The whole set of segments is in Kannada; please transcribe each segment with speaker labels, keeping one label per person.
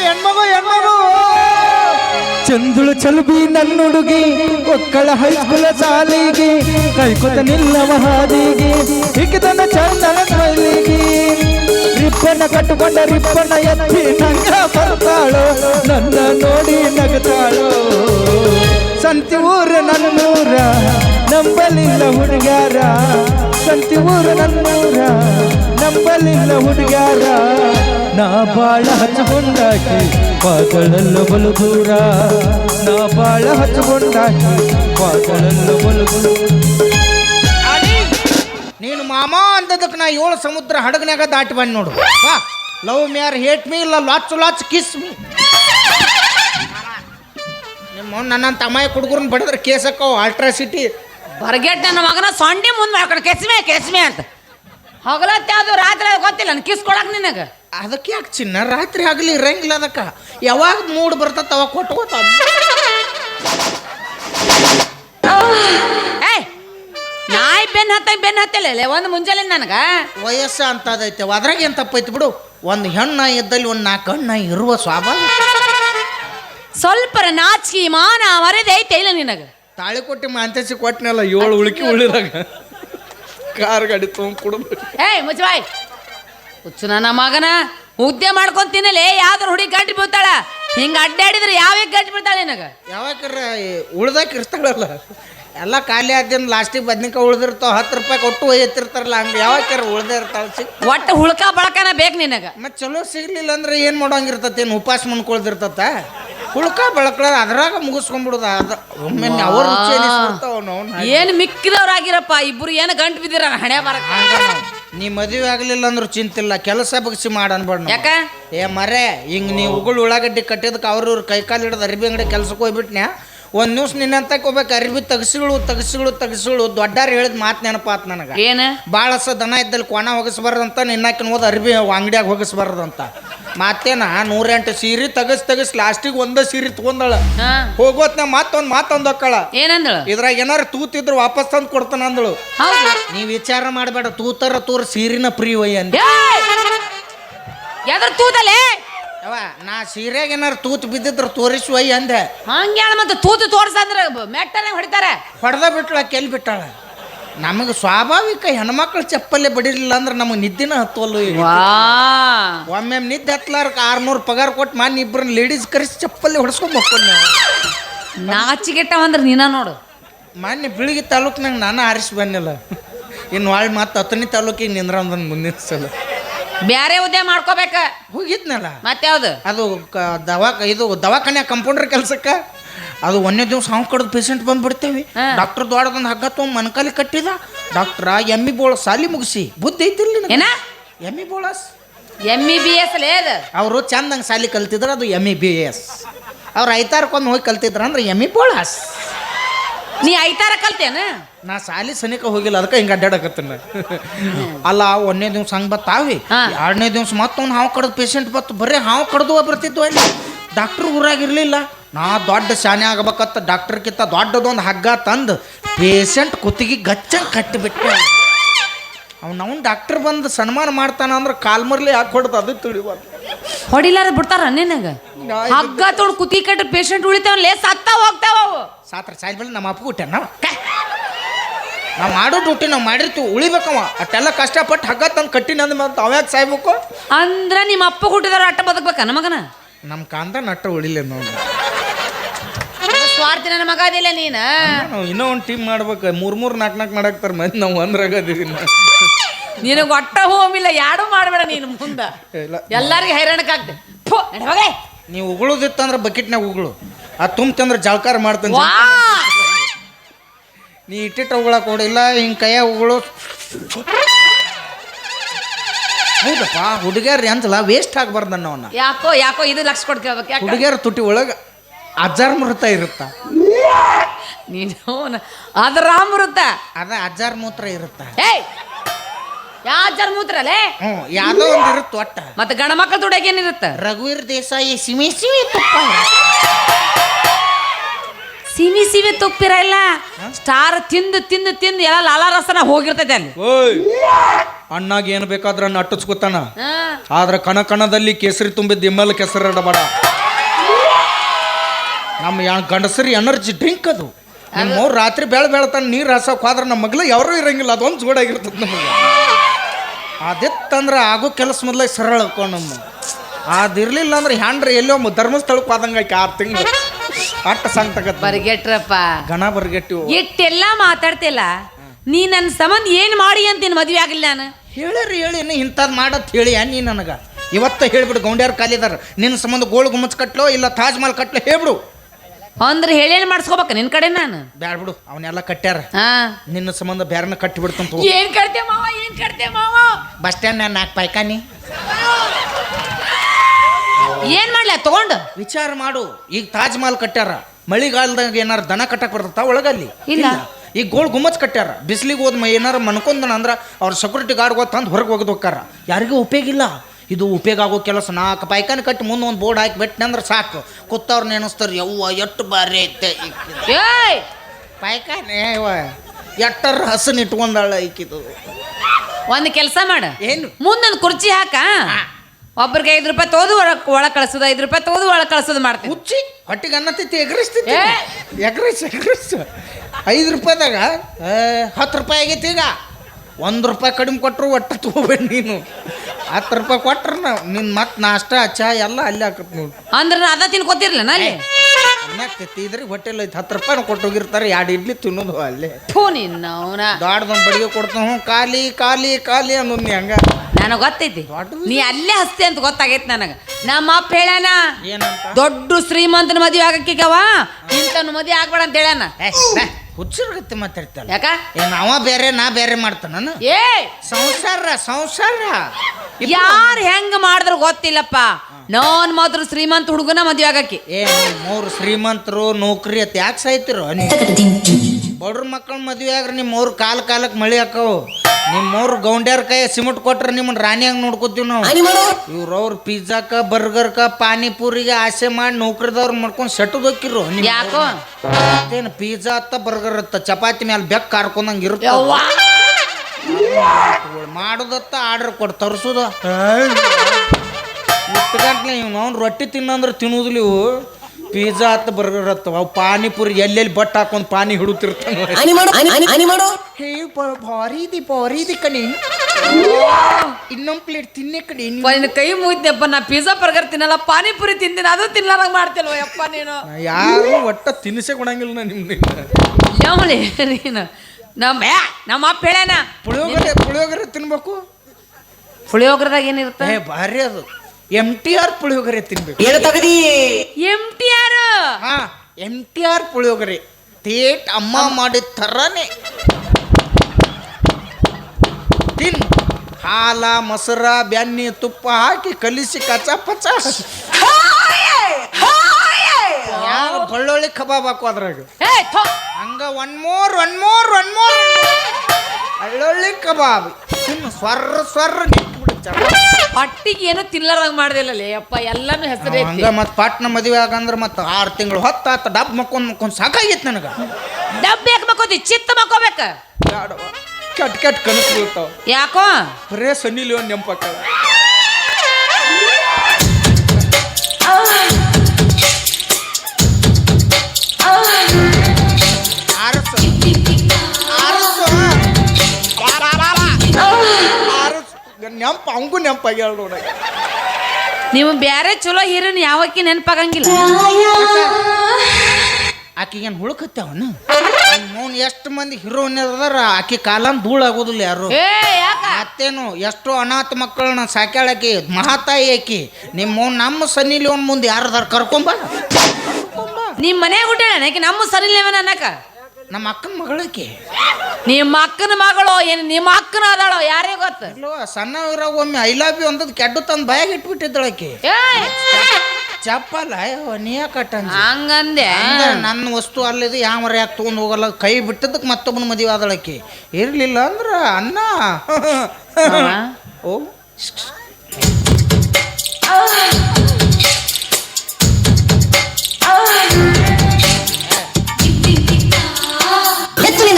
Speaker 1: ಹೆಣ್ಮಗು ಹೆಣ್ಮಗು
Speaker 2: ಚಂದುಳು ಚಲುಬಿ ನನ್ನುಡುಗಿ ಒಕ್ಕಳ ಹೈಸ್ಕೂಲ ಸಾಲಿಗೆ ಕೈಕೊತ ನಿಲ್ಲವ ಹಾದಿಗೆ ಹಿಕ್ಕದನ ಚಂದನ ಮೈಲಿಗೆ ರಿಪ್ಪನ ಕಟ್ಟುಕೊಂಡ ರಿಪ್ಪನ ಎತ್ತಿ ನಂಗ ಬರ್ತಾಳು ನನ್ನ ನೋಡಿ ನಗತಾಳು ಸಂತಿ ಊರು ನನ್ನೂರ ನಂಬಲಿಲ್ಲ ಹುಡುಗ್ಯಾರ ಸಂತಿ ಊರು ನನ್ನೂರ ನಂಬಲಿಲ್ಲ ಹುಡುಗ್ಯಾರ ನಾ ಬಾಳ ಹಚ್ಕೊಂಡಾಕಿ ಪಾದಳಲ್ಲ ಬಲು ದೂರ ನಾ ಬಾಳ ಹಚ್ಕೊಂಡಾಕಿ ಪಾದಳಲ್ಲ ಬಲು ದೂರ
Speaker 1: ನೀನು ಮಾಮ ಅಂದದಕ್ಕೆ ನಾ ಏಳು ಸಮುದ್ರ ಹಡಗನ್ಯಾಗ ದಾಟಿ ಬಂದು ನೋಡು. ಬಾ ಲವ್ ಮ್ಯಾರ್ ಹೇಟ್ ಮೀ ಇಲ್ಲ ಲಾಚ್ ಲಾಚ್ ಕಿಸ್ ಮೀ. ನಿಮ್ಮ ನನ್ನ ತಮ್ಮ ಹುಡುಗರನ್ನ ಬಡಿದ್ರೆ ಕೇಸಕ್ಕವು ಅಲ್ಟ್ರಾಸಿಟಿ
Speaker 3: ಬರ್ಗೆಟ್ ನನ್ನ ಮಗನ ಸೊಂಡಿ ಮುಂದೆ ಮಾಡ್ಕೊಂಡು ಕೆಸ್ಮೆ ಕೆಸ್ಮೆ ಅಂತ. ಹಗಲತ್ ಅದು ರಾತ್ರಿ ಅದು ಗೊತ್ತಿಲ್ಲ ನನ್ ಕಿಸ್ ಕೊಡಕ್ ನಿನಗ.
Speaker 1: ಅದಕ್ಕೆ ಯಾಕೆ ಚಿನ್ನ? ರಾತ್ರಿ ಆಗಲಿ ಇರಂಗಿಲ್ಲ ಅದಕ್ಕೆ. ಯಾವಾಗ ಮೂಡ್ ಬರ್ತತ್ ಅವಾಗ ಕೊಟ್ಕೋತ
Speaker 3: ಏಯ್ ನಾಯಿ ಬೆನ್ ಹತ್ತ ಬೆನ್ ಹತ್ತಿಲ್ಲ ಒಂದು ಮುಂಜಾನೆ ನನಗ.
Speaker 1: ವಯಸ್ಸ ಅಂತದೈತೆ ಅದ್ರಾಗ ಏನು ತಪ್ಪೈತಿ ಬಿಡು. ಒಂದು ಹೆಣ್ಣ ಇದ್ದಲ್ಲಿ ಒಂದು ನಾಲ್ಕು ಹಣ್ಣ ಇರುವ ಸ್ವಾಭಾವಿಕ
Speaker 3: ಸ್ವಲ್ಪ ನಾಚಿಕೆ ಮಾನ ಮರ್ಯಾದೆ ಐತೆ ಇಲ್ಲ ನಿನಗ.
Speaker 1: ತಾಳಿ ಕೊಟ್ಟಿ ಮಾಂತಸಿ ಕೊಟ್ಟನಲ್ಲ ಏಳು ಉಳುಕಿ ಉಳಿದಾಗ ಕಾರ್ ಗಾಡಿ ತೊಗೊಂಡು
Speaker 3: ಏಯ್ ಮುಚ್ಚವಾಯ್ ಹುಚ್ಚು ನನ್ನ ಮಗನ. ಉದ್ದೆ ಮಾಡ್ಕೊಂತೀನಲ್ಲೇ ಯಾವ್ದಾರು ಹುಡುಗಿ ಗಂಟು ಬೀಳ್ತಾಳ. ಹಿಂಗ ಅಡ್ಡಾಡಿದ್ರೆ ಯಾವ ಗಂಟು ಬೀಳ್ತಾಳ ನಿನಗ?
Speaker 1: ಯಾವಾಗ್ರ ಉಳ್ದಾಕ ಇರ್ತಾಳಲ್ಲ. ಎಲ್ಲ ಖಾಲಿ ಆದ್ದಿಂದ ಲಾಸ್ಟಿಗೆ ಬದ್ನಿಕಾಯಿ ಉಳ್ದಿರ್ತಾವ ಹತ್ತು ರೂಪಾಯಿ ಕೊಟ್ಟು ಒಯ್ಯತ್ತಿರ್ತಾರಲ್ಲ ಹಂಗೆ ಯಾವಾಗ್ಯಾರ ಉಳ್ದೇ ಇರ್ತಾವ
Speaker 3: ಒಟ್ಟು ಹುಳ್ಕ ಬಳಕನ ಬೇಕು ನಿನಗ.
Speaker 1: ಮತ್ತೆ ಚಲೋ ಸಿಗ್ಲಿಲ್ಲ ಅಂದ್ರೆ ಏನು ಮಾಡೋಂಗಿರ್ತತಿ ಏನು ಉಪವಾಸ ಮುಂದ್ಕೊಳ್ದಿರ್ತತ ಹುಳ್ಕ ಬಳಕ ಅದ್ರಾಗ ಮುಗಿಸ್ಕೊಂಡ್ಬಿಡುದ ಅದ ಒಮ್ಮೆ ಅವ್ರ ರುಚಿ ನಾವು
Speaker 3: ಏನ್ ಮಿಕ್ಕಿದವ್ರಾಗಿರಪ್ಪ ಇಬ್ರು ಏನು ಗಂಟು ಬಿದ್ದಿರ ಹಣೆ ಬರಕ
Speaker 1: ನೀ ಮದುವೆ ಆಗಲಿಲ್ಲ ಅಂದ್ರೆ ಚಿಂತಿಲ್ಲ ಕೆಲಸ ಬಗ್ಸಿ ಮಾಡನ್ಬೇಡ
Speaker 3: ಯಾಕ?
Speaker 1: ಏ ಮರೆ ಹಿಂಗೆ ನೀವು ಉಗುಳು ಉಳ್ಳಾಗಡ್ಡಿ ಕಟ್ಟಿದಕ್ಕೆ ಅವ್ರವ್ರ ಕೈ ಕಾಲು ಹಿಡಿದು ಅರಿಬಿ ಅಂಗಡಿ ಕೆಲ್ಸಕ್ಕೆ ಹೋಗ್ಬಿಟ್ನ್ಯಾ? ಒಂದು ದಿವ್ಸ ನಿನ್ನಂತ ಹೋಗ್ಬೇಕು ಅರ್ಬಿ ತಗಸಿಗಳು ತಗಸಿಗಳು ತಗಸಿಗಳು. ದೊಡ್ಡಾರು ಹೇಳಿದ ಮಾತು ನೆನಪಾತ್ ನನಗೆ.
Speaker 3: ಏನು?
Speaker 1: ಭಾಳ ಸ ದನ ಇದ್ದಲ್ಲಿ ಕೊಣ ಹೋಗಿಸ್ಬಾರ್ದಂತ ನಿನ್ನಕಿನ ಹೋದ ಅರ್ಬಿ ಅಂಗಡಿಯಾಗ ಹೋಗಿಸ್ಬಾರ್ದಂತ. ಮಾತೇನ ನೂರೆಂಟು ಸೀರೆ ತಗಸ್ ತಗಸ್ ಲಾಸ್ಟಿಗೆ ಒಂದೇ ಸೀರೆ ತಗೊಂದಳ ಹೋಗೋತ್ನ ಮತ್ತೊಂದು ಮಾತೊಂದು ಹೊಕ್ಕಳ
Speaker 3: ಏನಂದಳು?
Speaker 1: ಇದ್ರಾಗ ಏನಾರು ತೂತಿದ್ರು ವಾಪಸ್ ತಂದು ಕೊಡ್ತಾನ ಅಂದಳು. ನೀ ವಿಚಾರ ಮಾಡಬೇಡ ತೂತರ ತೂರ ಸೀರಿನ ಪ್ರೀ ವೈ ಅಂದ
Speaker 3: ತೂತಲೆ?
Speaker 1: ಅವ ನಾ ಸೀರೆಗೆ ಏನಾರು ತೂತು ಬಿದ್ದಿದ್ರ ತೋರಿಸುವ ಅಂದೆ.
Speaker 3: ಹಂಗೆ ಮತ್ತೆ ತೂತು ತೋರ್ಸಂದ್ರೆ ಮೆಟ್ಟನೆ ಹೊಡಿತಾರೆ?
Speaker 1: ಹೊಡೆದ ಬಿಟ್ಳ ಕೆಲ್ ಬಿಟ್ಟಾಳ? ನಮಗೆ ಸ್ವಾಭಾವಿಕ ಹೆಣ್ಮಕ್ಳು ಚಪ್ಪಲ್ಲಿ ಬಡಿಲಿಲ್ಲ ಅಂದ್ರೆ ನಮಗೆ ನಿದ್ದಿನ ಹತ್ತವಲ್ಲು
Speaker 3: ವಾ.
Speaker 1: ಒಮ್ಮೆ ನಿದ್ದೆ ಹತ್ಲಾರ್ಕ ಆರ್ನೂರು ಪಗಾರ ಕೊಟ್ಟು ಮಾನ್ ಇಬ್ಬರನ್ನ ಲೇಡೀಸ್ ಕರೆಸಿ ಚಪ್ಪಲ್ಲಿ ಹೊಡ್ಸ್ಕೊಂಡ್ ಮಕ್ಕೊಂಡು ನಾವು.
Speaker 3: ನಾಚಿಗೆಟ್ಟವ ಅಂದ್ರೆ ನೀನ ನೋಡು.
Speaker 1: ಮೊನ್ನೆ ಬಿಳಿಗಿ ತಾಲೂಕ್ನಾಗ ನಾನು ಆರಿಸಿ ಬಂದಿಲ್ಲ. ಇನ್ನು ಒಳ್ಳೆ ಮತ್ತೆ ಹತ್ತನೇ ತಾಲೂಕಿಗೆ ನಿಂದ್ರ ಮುಂದಿನ ಸಲ.
Speaker 3: ಬ್ಯಾರೆ ಹುದ್ದೆ ಮಾಡ್ಕೋಬೇಕ.
Speaker 1: ಹೋಗಿದ್ನಲ್ಲ.
Speaker 3: ಮತ್ತೆ ಯಾವ್ದು?
Speaker 1: ಅದು ಕ ದವಾಖ ಇದು ದವಾಖಾನೆ ಕಂಪೌಂಡರ್ ಕೆಲ್ಸಕ್ಕೆ ಅದು ಒಂದೇ ದಿವಸ ಹಾವು ಕಡ್ದು ಪೇಷಂಟ್ ಬಂದ್ಬಿಡ್ತೇವಿ.
Speaker 3: ಹಾ.
Speaker 1: ಡಾಕ್ಟರ್ ದೊಡ್ಡದೊಂದು ಹಗ್ಗ ತೊಗೊಂಡು ಮನ್ಕಾಲಿ ಕಟ್ಟಿದ. ಡಾಕ್ಟ್ರ ಎಮ್ಮಿ ಬೋಳ ಸಾಲಿ ಮುಗಿಸಿ. ಬುದ್ಧಿ ಐತಿಲ್ಲ
Speaker 3: ಏನ?
Speaker 1: ಎಮ್ಮಿ ಬೋಳಸ್
Speaker 3: ಎಂ ಇ ಬಿ ಎಸ್ ಲೇ ಅದು?
Speaker 1: ಅವರು ಚಂದಂಗೆ ಸಾಲಿ ಕಲ್ತಿದ್ರು ಅದು ಎಂ ಇ ಬಿ ಎಸ್ ಅವ್ರು ಐತಾರಕ್ಕೊಂದು ಹೋಗಿ ಕಲ್ತಿದ್ರ ಅಂದ್ರೆ ಎಂ ಇ ಬೋಳಸ್
Speaker 3: ನೀ ಐತಾರ ಕಲ್ತೇನ?
Speaker 1: ನಾ ಸಾಲಿ ಸನಿಕ ಹೋಗಿಲ್ಲ ಅದಕ್ಕೆ ಹಿಂಗೆ ಅಡ್ಡಾಡಕತ್ತನ ಅಲ್ಲ ಒಂದನೇ ದಿವ್ಸ ಹಂಗೆ ಬತ್ತಾವಿ. ಎರಡನೇ ದಿವ್ಸ ಮತ್ತೊಂದು ಹಾವು ಕಡ್ದು ಪೇಷಂಟ್ ಬತ್ತು. ಬರೀ ಹಾವು ಕಡ್ದು ಬರ್ತಿದ್ವು ಅಲ್ಲಿ. ಡಾಕ್ಟ್ರು ಊರಾಗಿರ್ಲಿಲ್ಲ ನಾ ದೊಡ್ಡ ಶಾನೆ ಡಾಕ್ಟರ್ ಡಾಕ್ಟರ್ಕಿಂತ ದೊಡ್ಡದೊಂದು ಹಗ್ಗ ತಂದು ಪೇಷಂಟ್ ಕುತ್ತಿಗೆ ಗಚ್ಚಂಗೆ ಕಟ್ಟಿಬಿಟ್ಟೆ ಅವ್ನು. ಡಾಕ್ಟರ್ ಬಂದು ಸನ್ಮಾನ ಮಾಡ್ತಾನ ಅಂದ್ರೆ ಕಾಲ್ಮರ್ಲಿ ಹಾಕಿ ಹೊಡೆದು? ಅದು ತಿಳಿಬಾರ್ದು
Speaker 3: ಹೊಡಿಲಾರ ಬಿಡ್ತಾರ ನಿನಗ? ಹಗ್ಗ ತೊಗೊಂಡು ಕುತಿ ಕಟ್ಟ ಪೇಷಂಟ್ ಉಳಿತಾವಲ್ಲೇ ಸತ್ತ ಹೋಗ್ತಾವ ಅವು.
Speaker 1: ಸಾತ್ರ ಸಾಯ್ ಬೆಳೆ ನಮ್ಮ ಅಪ್ಪ ಹುಟ್ಟ ನಾವು ನಾವು ಮಾಡೋ ಡ್ಯೂಟಿ ನಾವು ಮಾಡಿರ್ತೀವಿ ಉಳಿಬೇಕವ. ಅಟ್ಟೆಲ್ಲ ಕಷ್ಟಪಟ್ಟು ಹಗ್ಗ ತಂದು ಕಟ್ಟಿ ನಂದು ಮತ್ತೆ ಅವ್ಯಾಕೆ ಸಾಯ್ಬೇಕು?
Speaker 3: ಅಂದ್ರ ನಿಮ್ಮ ಅಪ್ಪ ಹುಟ್ಟಿದಾರ ಅಟ್ಟ ಬದುಕ್ಬೇಕ ನಮಗನ? ಮಗನ
Speaker 1: ನಮ್ಮ ಕಾಂತ ನಟ್ಟ ಉಳಿಲ್ಲ ನೋಡಿ.
Speaker 3: ಸ್ವಾರ್ಥಿ ನನ್ನ ಮಗ ಅದಿಲ್ಲ ನೀನು?
Speaker 1: ನಾವು ಇನ್ನೂ ಒಂದು ಟೀಮ್ ಮಾಡ್ಬೇಕು. ಮೂರು ಮೂರು ನಾಲ್ಕು ನಾಲ್ಕು ಮಾಡಾಕ್ತಾರೆ ಮತ್ತೆ ನಾವು ಒಂದ್ರಾಗದೀವಿ
Speaker 3: ನಿನಗೆ ಒಟ್ಟ ಹೋಮಿಲ್ಲ ಯಾರು ಮಾಡಬೇಡ ನೀನು ಮುಂದ.
Speaker 1: ಇಲ್ಲ.
Speaker 3: ಎಲ್ಲರಿಗೆ ನಡಿ ಹೋಗೆ
Speaker 1: ನೀವು ಉಗುಳುದಿತ್ತಂದ್ರೆ ಬಕೆಟ್ನಾಗ ಉಗುಳು. ಆ ತುಂಬ್ತಂದ್ರೆ ಜಳಕಾರ ಮಾಡ್ತಾನೆ
Speaker 3: ವಾ.
Speaker 1: ನೀ ಇಟ್ಟಿಟ್ಟು ಉಗುಳಕ್ಕೆ ಕೊಡಿಲ್ಲ ಹಿಂಗೆ ಕೈಯ ಉಗುಳು. ಹೌದಪ್ಪ ಹುಡುಗಿಯರ್ ಅಂತಲ್ಲ ವೇಸ್ಟ್ ಆಗ್ಬಾರ್ದು ಅವನ.
Speaker 3: ಯಾಕೋ ಯಾಕೋ ಇದು ಲಕ್ಷ ಕೊಡ್ ಕೇಳ್ಬೇಕು. ಯಾಕೆ?
Speaker 1: ಹುಡುಗಿಯರ ತುಟಿ ಒಳಗೆ ಅಜ್ಜಾರ್ ಮೃತ ಇರುತ್ತ.
Speaker 3: ನೀನು ಅದು ರಾಮೃತ
Speaker 1: ಅದ ಅಜ್ಜಾರ್ ಮೂತ್ರ ಇರುತ್ತ.
Speaker 3: ಏಯ್ ಯಾ ಜನ್ಮೂತ್ರಲೇ
Speaker 1: ಹ್ಞೂ ಯಾವುದೋ ಒಂದು ಇರುತ್ತೆ ಒಟ್ಟ.
Speaker 3: ಮತ್ತೆ ಗಂಡ ಮಕ್ಕಳ ದುಡಿಯಾಗ ಏನಿರುತ್ತ
Speaker 1: ರಘುವೀರ್ ದೇಸಾಯಿ ಸಿಮಿ ಸಿಮಿ ತುಪ್ಪ
Speaker 3: ಸಿಮಿ ಸಿಮಿ ತುಪ್ಪಿರ ಇಲ್ಲ. ಸ್ಟಾರ್ ತಿಂದು ತಿಂದು ತಿಂದು ಎಲ್ಲ ಲಾಲ ರಸನ ಹೋಗಿರ್ತೈತೆ ಅಲ್ಲಿ.
Speaker 1: ಓಯ್. ಅಣ್ಣಾಗ ಏನು ಬೇಕಾದ್ರ ಅಣ್ಣ ಅಟ್ಟಿಸ್ಕೊತಾನ.
Speaker 3: ಹಾ.
Speaker 1: ಆದ್ರೆ ಕಣ ಕಣದಲ್ಲಿ ಕೇಸರಿ ತುಂಬಿದ್ದು ಇಮ್ಮಲ್ ಕೆಸರಿ ಇಡಬೇಡ ನಮ್ಮ ಯಾ ಗಂಡಸರಿ ಎನರ್ಜಿ ಡ್ರಿಂಕ್ ಅದು. ನಮ್ಮ ರಾತ್ರಿ ಬೆಳ ಬೆಳತಾನ ನೀರು ಹಾಸಕ್ ಹೋದ್ರೆ ನಮ್ಮ ಮಗ್ಲ ಯಾರು ಇರಂಗಿಲ್ಲ ಅದೊಂದು ಜೋಡಾಗಿರ್ತದೆ ನಮಗೆ. ಅದಿತ್ತಂದ್ರೆ ಆಗೋ ಕೆಲಸ ಮೊದಲೇ ಸರಳ ನಮ್ಮ. ಅದಿರ್ಲಿಲ್ಲ ಅಂದ್ರೆ ಹ್ಯಾಂಡ್ರೆ ಎಲ್ಲೋ ಧರ್ಮಸ್ಥಳಕ್ಕೆ ಹೋದಂಗೆ ಆಕೆ ಆರು ತಿಂಗಳು. ಅಟ್ಟ ಸಂಗ್ ತಗತ್
Speaker 3: ಬರ್ಗೆಟ್ರಪ್ಪ.
Speaker 1: ಗಣ ಬರ್ಗೆಟ್ಟಿ
Speaker 3: ಇಟ್ಟೆಲ್ಲ ಮಾತಾಡ್ತಿಲ್ಲ. ನೀ ನನ್ನ ಸಂಬಂಧ ಏನು ಮಾಡಿ ಅಂತ ನಿನ್ ಮದ್ವೆ ಆಗಿಲ್ಲ ನಾನು.
Speaker 1: ಹೇಳಿರಿ ಹೇಳಿ ನೀ ಇಂಥದ್ದು ಮಾಡತ್ ಹೇಳಿ ನೀ ನನಗೆ? ಇವತ್ತು ಹೇಳ್ಬಿಡು ಗೌಂಡ್ಯಾರ ಕಾಲಿದಾರ ನಿನ್ನ ಸಂಬಂಧ ಗೋಳು ಗುಮ್ಮಚ್ ಕಟ್ಲೋ ಇಲ್ಲ ತಾಜ್ ಮಹಲ್ ಕಟ್ಲೋ ಹೇಳ್ಬಿಡು.
Speaker 3: ಅಂದ್ರೆ ಹೇಳೇನು ಮಾಡಿಸ್ಕೋಬೇಕು ನಿನ್ನ ಕಡೆ ನಾನು?
Speaker 1: ಬ್ಯಾಡ ಬಿಡು ಅವನ್ನೆಲ್ಲ ಕಟ್ಟ್ಯಾರ
Speaker 3: ಹಾ.
Speaker 1: ನಿನ್ನ ಸಂಬಂಧ ಬ್ಯಾರನ ಕಟ್ಟಿ ಬಿಡ್ತಂತ
Speaker 3: ಏನು ಕಟ್ತೆ ಮಾವ ಏನ್ ಕಟ್ತೆ ಮಾವ?
Speaker 1: ಬಸ್ ಸ್ಟ್ಯಾಂಡ್ ನಾಲ್ಕು ಪೈಕಾನಿ
Speaker 3: ಏನ್ ಮಾಡ್ಲ? ತಗೊಂಡು.
Speaker 1: ವಿಚಾರ ಮಾಡು. ಈಗ ತಾಜ್ ಮಹಲ್ ಕಟ್ಟ್ಯಾರ ಮಳಿಗಾಲದಾಗ ಏನಾರ ದನ ಕಟ್ಟಕ್ ಬರ್ತತ್ತ ಒಳಗಲ್ಲಿ?
Speaker 3: ಇಲ್ಲ.
Speaker 1: ಈಗ ಗೋಳ್ ಗುಮ್ಮಚ್ ಕಟ್ಟ್ಯಾರ ಬಿಸಿಲಿಗೆ ಹೋದ್ ಏನಾರ ಮನ್ಕೊಂದನ ಅಂದ್ರ ಅವ್ರ ಸೆಕ್ಯೂರಿಟಿ ಗಾರ್ಡ್ ತಂದು ಹೊರಗೆ ಒಗದು ಹೋಗ್ತಾರ ಯಾರಿಗೂ ಉಪಯೋಗ ಇಲ್ಲ. ಇದು ಉಪಯೋಗ ಆಗೋ ಕೆಲಸ ನಾಲ್ಕು ಪೈಕಾನಿ ಕಟ್ಟಿ ಮುಂದೆ ಒಂದು ಬೋರ್ಡ್ ಹಾಕಿ ಬಿಟ್ಟನೆ ಅಂದ್ರೆ ಸಾಕು. ಕೂತವ್ರು ನೆನೆಸ್ತಾರೆ ಯವ್ವ ಎಷ್ಟು ಬಾರಿ ಐತೆ. ಪೈಕಾನಿ ಎಟ್ಟರ ಹಸನ್ ಇಟ್ಕೊಂಡಾಳ ಐಕಿದು
Speaker 3: ಒಂದು ಕೆಲಸ ಮಾಡ.
Speaker 1: ಏನು?
Speaker 3: ಮುಂದೊಂದು ಕುರ್ಚಿ ಹಾಕ. ಒಬ್ರಿಗೆ ಐದು ರೂಪಾಯಿ ತೋದು ಒಳ ಒಳಗೆ ಕಳ್ಸೋದು ಐದು ರೂಪಾಯಿ ತೋದು ಒಳ ಕಳ್ಸೋದು ಮಾಡ್ತೀನಿ.
Speaker 1: ಹುಚ್ಚಿ ಹೊಟ್ಟಿಗೆ ಅನ್ನತೈತಿ ಎಗರಿಸ್ತಿತ್ತು
Speaker 3: ಏ.
Speaker 1: ಎಗರಿಸ್ ಎಗರಿಸ್. ಐದು ರೂಪಾಯಿದಾಗ ಹತ್ತು ರೂಪಾಯಿ ಆಗೈತಿ ಈಗ. ಒಂದು ರೂಪಾಯಿ ಕಡಿಮೆ ಕೊಟ್ಟರು ಒಟ್ಟು ತೊಗೋಬೇಡ ನೀನು. ಹತ್ತು ರೂಪಾಯಿ ಕೊಟ್ರ ನಿನ್ನ ಮತ್ತೆ ನಾಷ್ಟ ಚಾ ಎಲ್ಲ ಅಲ್ಲಿ ಹಾಕತ್ ನೋಡಿ.
Speaker 3: ಅಂದ್ರೆ ನಾ ಅದ ತಿನ್ಕೋತಿರ್ಲ ಅಲ್ಲಿ?
Speaker 1: ಅನ್ನಕೈತಿ ಇದ್ರಿಗೆ ಹೋಟೆಲ್ ಐತಿ ಹತ್ತು ರೂಪಾಯಿ ಕೊಟ್ಟು ಹೋಗಿರ್ತಾರೆ ಎರಡು ಇಡ್ಲಿ ತಿನ್ನೋದು ಅಲ್ಲೇ.
Speaker 3: ಥೂ ನಿನ್ನ ಅವನ.
Speaker 1: ದೊಡ್ಡದೊಂದು ಬಡಿಗೆ ಕೊಡ್ತಾವ ಹ್ಞೂ ಖಾಲಿ ಖಾಲಿ ಖಾಲಿ ಅನ್ನೋದು ನೀ ಹಂಗ.
Speaker 3: ನನಗೆ ಗೊತ್ತೈತಿ.
Speaker 1: ದೊಡ್ಡದು.
Speaker 3: ನೀ ಅಲ್ಲೇ ಹಸ್ತಿ ಅಂತ ಗೊತ್ತಾಗೈತಿ ನನಗೆ. ನಮ್ಮ ಅಪ್ಪ ಹೇಳ್ಯಾನ
Speaker 1: ಏನಂತ?
Speaker 3: ದೊಡ್ಡ ಶ್ರೀಮಂತನ ಮದುವೆ ಆಗಕ್ಕಿಗವ ಇಂತನ ಮದುವೆ ಆಗ್ಬೇಡ ಅಂತ ಹೇಳ್ಯಾನ.
Speaker 1: ಹುಚ್ಚರ್ಗತ್ತೆ ಮಾತಾಡ್ತಲ್ಲ
Speaker 3: ಯಾಕ?
Speaker 1: ಬೇರೆ ನಾ ಬೇರೆ ಮಾಡ್ತಾನ
Speaker 3: ಏ!
Speaker 1: ಸಂಸಾರ ಸಂಸಾರ.
Speaker 3: ಯಾರು ಹೆಂಗ ಮಾಡಿದ್ರು ಗೊತ್ತಿಲ್ಲಪ್ಪ. ನಾನ್ ಮಾತ್ರ ಶ್ರೀಮಂತ ಹುಡುಗನ ಮದುವೆ ಆಗಕ್ಕೆ.
Speaker 1: ಏ ಮೂರು ಶ್ರೀಮಂತರು ನೌಕರಿ ಅಂತ ಯಾಕೆ ಸಾಯ್ತಿರೋ? ಬಡ್ರ ಮಕ್ಕಳ ಮದುವೆ ಆಗ್ರಿ ನಿಮ್ಮ ಮೂರು ಕಾಲ ಕಾಲಕ್ಕೆ ಮಳಿ ಹಾಕವು. ನಿಮ್ಮ ಮೂರು ಗೌಂಡ್ಯಾರ ಕೈ ಸಿಮೆಂಟ್ ಕೊಟ್ರೆ ನಿಮ್ಮನ್ನ ರಾಣಿಯಾಗ ನೋಡ್ಕೋತೀವಿ ನಾವು. ಇವ್ರವ್ರು ಪಿಜ್ಜಾಕ ಬರ್ಗರ್ಕ ಪಾನಿಪುರಿಗೆ ಆಸೆ ಮಾಡಿ ನೌಕರಿದವ್ರು ಮಾಡ್ಕೊಂಡು ಸೆಟ್ಟದ್ ಹೋಗಿರು
Speaker 3: ಯಾಕೋ?
Speaker 1: ಏನು ಪಿಜ್ಜಾ ಅತ್ತ ಬರ್ಗರ್ ಅತ್ತ ಚಪಾತಿ ಮೇಲೆ ಬೆಕ್ಕ ಕಾರ್ಕೊಂಡಂಗೆ ಇರುತ್ತೆ ಮಾಡೋದತ್ತ ಆರ್ಡರ್ ಕೊಟ್ಟು ತರಿಸೋದು. ಇಟ್ಗಂಟ್ಲೆ ಇವ್ ಅವ್ನು ರೊಟ್ಟಿ ತಿನ್ನಂದ್ರೆ ತಿನ್ನುವುದಿಲ್ಲ ಇವು. ಪಿಜ್ಜಾ ಹತ್ತು ಬರ್ಗರ್ ಹತ್ತವ ಅವು ಪಾನಿಪುರಿ ಎಲ್ಲೆಲ್ಲಿ ಬಟ್ ಹಾಕೊಂಡು ಪಾನಿ ಹಿಡುತ್ತಿರ್ತಾನೆ ಹೇ ಭಾರಿದಿ ಭಾರಿ ಇದೆ ಭಾರಿ ಇದೆ ಕಣಿ. ಇನ್ನೊಂದು ಪ್ಲೇಟ್ ತಿನ್ನೆ ಕಡೆ
Speaker 3: ನಿನ್ನ ಕೈ ಮುಗಿದ್ನಪ್ಪ ನಾ ಪಿಜ್ಜಾ ಬರ್ಗರ್ ತಿನ್ನಲ್ಲ ಪಾನಿಪುರಿ ತಿಂದಿನ ಅದು ತಿನ್ನಲಾರಂಗ್ ಮಾಡ್ತಿಲ್ವ ಯಪ್ಪ ನೀನು?
Speaker 1: ಯಾರು ಒಟ್ಟ ತಿನ್ನಿಸೇ ಕೊಡಂಗಿಲ್ಲ ನಾ ನಿಮ್ಗೆ
Speaker 3: ಯಾವಳಿ ನೀನು. ನಮ್ಮ ಏ, ನಮ್ಮ ಅಪ್ಪ ಹೇಳ್ಯಾನ
Speaker 1: ಪುಳಿಯೋಗರೆ ಪುಳಿಯೋಗರೆ ತಿನ್ಬೇಕು.
Speaker 3: ಪುಳಿಯೋಗರದಾಗ ಏನಿರುತ್ತೆ?
Speaker 1: ಏ ಭಾರಿ ಅದು. ಎಂ ಟಿ ಆರ್ ಪುಳಿಯೋಗರೆ ತಿನ್ಬೇಕು.
Speaker 3: ಎಂ ಟಿ ಆರ್
Speaker 1: ಹಾ ಎಂ ಟಿ ಆರ್ ಪುಳಿಯೋಗರೆ. ತೇಟ್ ಅಮ್ಮ ಮಾಡಿದ ಥರನೇ ತಿನ್. ಹಾಲ ಮೊಸರ ಬೆಣ್ಣೆ ತುಪ್ಪ ಹಾಕಿ ಕಲಿಸಿ ಕಚ ಪಚ. ಯಾವ ಬಳ್ಳೊಳ್ಳಿ ಕಬಾಬ್ ಹಾಕು ಅದ್ರಾಗ?
Speaker 3: ಏ ಥೋ.
Speaker 1: ಹಂಗ one more one more one more. ಬಳ್ಳೊಳ್ಳಿ ಕಬಾಬ್. ತಿನ್ನು ಸ್ವರ್ರ ಸ್ವರ್ರ ನಿಂತು ಚಪಾತಿ
Speaker 3: ಹೊಟ್ಟಿಗೆ ಏನೋ ತಿನ್ನಲಾರಂಗ್ ಮಾಡ್ದಿಲ್ಲ ಅಪ್ಪ ಎಲ್ಲಾನು ಹೆಸರು
Speaker 1: ಹಂಗ ಮತ್ತೆ ಪಟ್ನ ಮದುವೆ ಆಗಂದ್ರ ಮತ್ತೆ ಆರು ತಿಂಗಳು ಹೊತ್ತಾತ ಡಬ್ ಮಕ್ಕೊಂಡ್ ಮಕ್ಕೊಂಡ್ ಸಾಕಾಗಿತ್ತು ನನಗೆ.
Speaker 3: ಡಬ್ ಬೇಕು ಮಕ್ಕೋತಿ? ಚಿತ್ತ ಮಕ್ಕೋಬೇಕ?
Speaker 1: ಕೆಟ್ ಕೆಟ್ಟ ಕೆಟ್ಟ ಕನಸು ಬೀಳ್ತಾವ.
Speaker 3: ಯಾಕೋ?
Speaker 1: ಬರೇ ಸನ್ನಿ ಲಿಯೋನ್ ನೆಂಪಾಕಳ ನೆಂಪ ಅವಂಗೂ ನೆಂಪಾಗ್ಯಾಳ ನೋಡ.
Speaker 3: ನೀವು ಬ್ಯಾರೆ ಚಲೋ ಹೀರೋನ್ ಯಾವಕ್ಕಿ ನೆನಪಾಗಂಗಿಲ್ಲ.
Speaker 1: ಆಕಿಗೇನು ಅವನು? ಮೂನ್ ಎಷ್ಟು ಮಂದಿ ಹೀರೋನ್ ಅದಾರ ಆಕಿ ಕಾಲನ್ ಧೂಳ ಆಗೋದಿಲ್ಲ ಯಾರು?
Speaker 3: ಏ ಯಾಕ?
Speaker 1: ಮತ್ತೇನು ಎಷ್ಟೋ ಅನಾಥ ಮಕ್ಕಳನ್ನ ಸಾಕ್ಯಾಳಕಿ ಮಹಾತಾಯಿ ಆಕಿ. ನಿಮ್ಮ ನಮ್ಮ ಸನ್ನಿ ಲಿಯೋನ್ ಮುಂದೆ ಯಾರದಾರ ಕರ್ಕೊಂಬ?
Speaker 3: ನಿಮ್ಮ ಮನ್ಯಾಗ ಹುಟ್ಟಾಳ ನಮ್ಮ ನಮ್ಮ ಸರಿಲೇವನ ಅನ್ನಕ?
Speaker 1: ನಮ್ಮ ಅಕ್ಕನ ಮಗಳಕ್ಕೆ
Speaker 3: ನಿಮ್ಮ ಅಕ್ಕನ ಮಗಳು ಏನು ನಿಮ್ಮ ಅಕ್ಕನ ಅದಾಳೋ ಯಾರೇ ಗೊತ್ತು?
Speaker 1: ಇಲ್ಲೋ ಸಣ್ಣ ಇರಾಗ ಒಮ್ಮೆ ಐ ಲವ್ ಯು ಅಂದದ್ ಕೆಡ್ಡು ತಂದು ಬಾಯಾಗ
Speaker 3: ಇಟ್ಬಿಟ್ಟಿದ್ದಳಕ್ಕೆ
Speaker 1: ಚಪ್ಪಲ್ಲ ಅಯ್ಯೋ ನೀ ಕಟ್ಟ
Speaker 3: ಹಂಗಂದೆ.
Speaker 1: ನನ್ನ ವಸ್ತು ಅಲ್ಲಿದು ಯಾವ ಯಾಕೆ ತೊಗೊಂಡು ಹೋಗಲ್ಲ ಕೈ ಬಿಟ್ಟದಕ್ಕೆ ಮತ್ತೊಬ್ಬನ ಮದುವೆ ಆದಳಕ್ಕೆ ಇರಲಿಲ್ಲ ಅಂದ್ರ ಅನ್ನ. ಓ